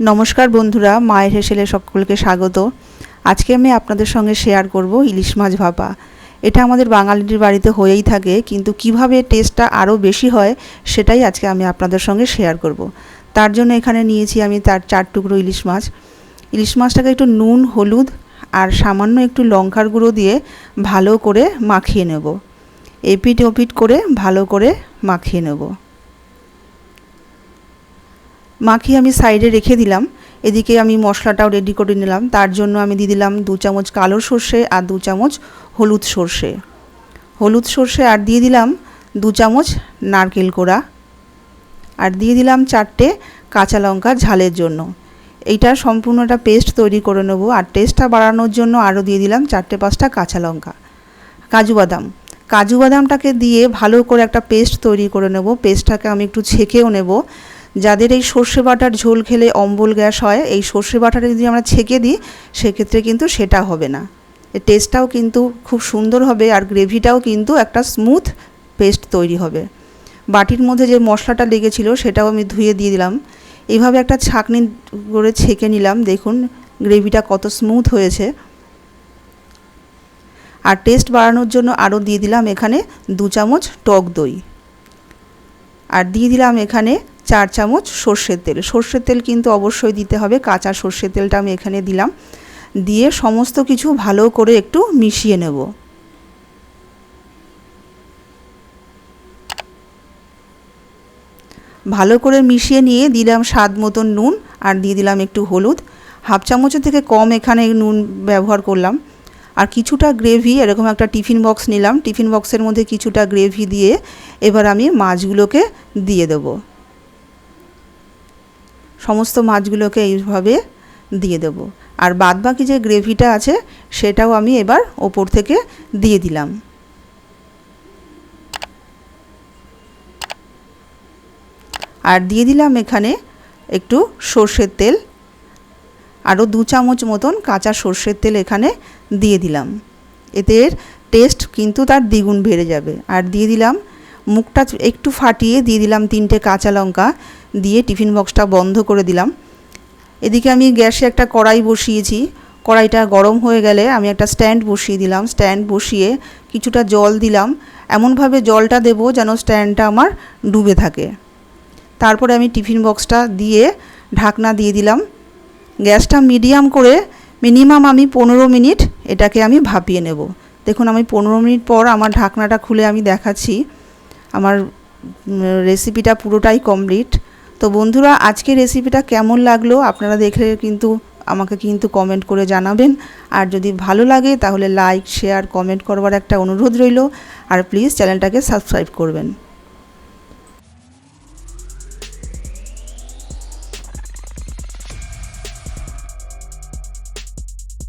নমস্কার বন্ধুরা, মায়ের হেসেলে সকলকে স্বাগত। আজকে আমি আপনাদের সঙ্গে শেয়ার করব ইলিশ মাছ ভাপা। এটা আমাদের বাঙালির বাড়িতে হয়েই থাকে, কিন্তু কীভাবে টেস্টটা আরও বেশি হয়, সেটাই আজকে আমি আপনাদের সঙ্গে শেয়ার করব। তার জন্য এখানে নিয়েছি আমি তার চার টুকরো ইলিশ মাছ। ইলিশ মাছটাকে একটু নুন, হলুদ আর সামান্য একটু লঙ্কার গুঁড়ো দিয়ে ভালো করে মাখিয়ে নেব। এপিট ওপিট করে ভালো করে মাখিয়ে নেব। মাখিয়ে আমি সাইডে রেখে দিলাম। এদিকে আমি মশলাটাও রেডি করে নিলাম। তার জন্য আমি দিয়ে দিলাম দু চামচ কালো সর্ষে আর দু চামচ হলুদ সর্ষে। হলুদ সর্ষে আর দিয়ে দিলাম দু চামচ নারকেল কোড়া। আর দিয়ে দিলাম চারটে কাঁচা লঙ্কা ঝালের জন্য। এইটা সম্পূর্ণ একটা পেস্ট তৈরি করে নেব। আর টেস্টটা বাড়ানোর জন্য আরও দিয়ে দিলাম চারটে পাঁচটা কাঁচা লঙ্কা। কাজু বাদাম। কাজু বাদামটাকে দিয়ে ভালো করে একটা পেস্ট তৈরি করে নেব। পেস্টটাকে আমি একটু ছেঁকেও নেব। যাদের এই সর্ষে বাটার ঝোল খেলে অম্বল গ্যাস হয়, এই সর্ষে বাটাটা যদি আমরা ছেঁকে দিই, সেক্ষেত্রে কিন্তু সেটা হবে না। টেস্টটাও কিন্তু খুব সুন্দর হবে আর গ্রেভিটাও কিন্তু একটা স্মুথ পেস্ট তৈরি হবে। বাটির মধ্যে যে মশলাটা লেগেছিল, সেটাও আমি ধুয়ে দিয়ে দিলাম। এইভাবে একটা ছাঁকনি করে ছেঁকে নিলাম, দেখুন গ্রেভিটা কত স্মুথ হয়েছে। আর টেস্ট বাড়ানোর জন্য আরও দিয়ে দিলাম এখানে দু চামচ টক দই। আর দিয়ে দিলাম এখানে চার চামচ সর্ষের তেল। সর্ষের তেল কিন্তু অবশ্যই দিতে হবে। কাঁচা সর্ষের তেলটা আমি এখানে দিলাম। দিয়ে সমস্ত কিছু ভালো করে একটু মিশিয়ে নেব। ভালো করে মিশিয়ে নিয়ে দিলাম স্বাদ মতন নুন আর দিয়ে দিলাম একটু হলুদ। হাফ চামচের থেকে কম এখানে নুন ব্যবহার করলাম। আর কিছুটা গ্রেভি, এরকম একটা টিফিন বক্স নিলাম। টিফিন বক্সের মধ্যে কিছুটা গ্রেভি দিয়ে এবার আমি মাছগুলোকে দিয়ে দেবো। সমস্ত মাছগুলোকে এইভাবে দিয়ে দেবো। আর বাদ বাকি যে গ্রেভিটা আছে, সেটাও আমি এবার ওপর থেকে দিয়ে দিলাম। আর দিয়ে দিলাম এখানে একটু সর্ষের তেল। আরও দু চামচ মতন কাঁচা সর্ষের তেল এখানে দিয়ে দিলাম। এতে টেস্ট কিন্তু তার দ্বিগুণ বেড়ে যাবে। আর দিয়ে দিলাম মুখটা একটু ফাটিয়ে দিয়ে দিলাম তিনটে কাঁচা লঙ্কা। দিয়ে টিফিন বক্সটা বন্ধ করে দিলাম। এদিকে আমি গ্যাসে একটা কড়াই বসিয়েছি। কড়াইটা গরম হয়ে গেলে আমি একটা স্ট্যান্ড বসিয়ে দিলাম। স্ট্যান্ড বসিয়ে কিছুটা জল দিলাম। এমনভাবে জলটা দেবো যেন স্ট্যান্ডটা আমার ডুবে থাকে। তারপরে আমি টিফিন বক্সটা দিয়ে ঢাকনা দিয়ে দিলাম। গ্যাসটা মিডিয়াম করে মিনিমাম আমি পনেরো মিনিট এটাকে আমি ভাপিয়ে নেব। দেখুন, আমি পনেরো মিনিট পর আমার ঢাকনাটা খুলে আমি দেখাচ্ছি। আমার রেসিপিটা পুরোটাই কমপ্লিট তো বন্ধুরা আজকে রেসিপিটা কেমন লাগল আপনারা দেখলে কিন্তু আমাকে কিন্তু কমেন্ট করে জানাবেন। আর যদি ভালো লাগে তাহলে লাইক শেয়ার কমেন্ট করবার একটা অনুরোধ রইল। আর প্লিজ চ্যানেলটাকে সাবস্ক্রাইব করবেন।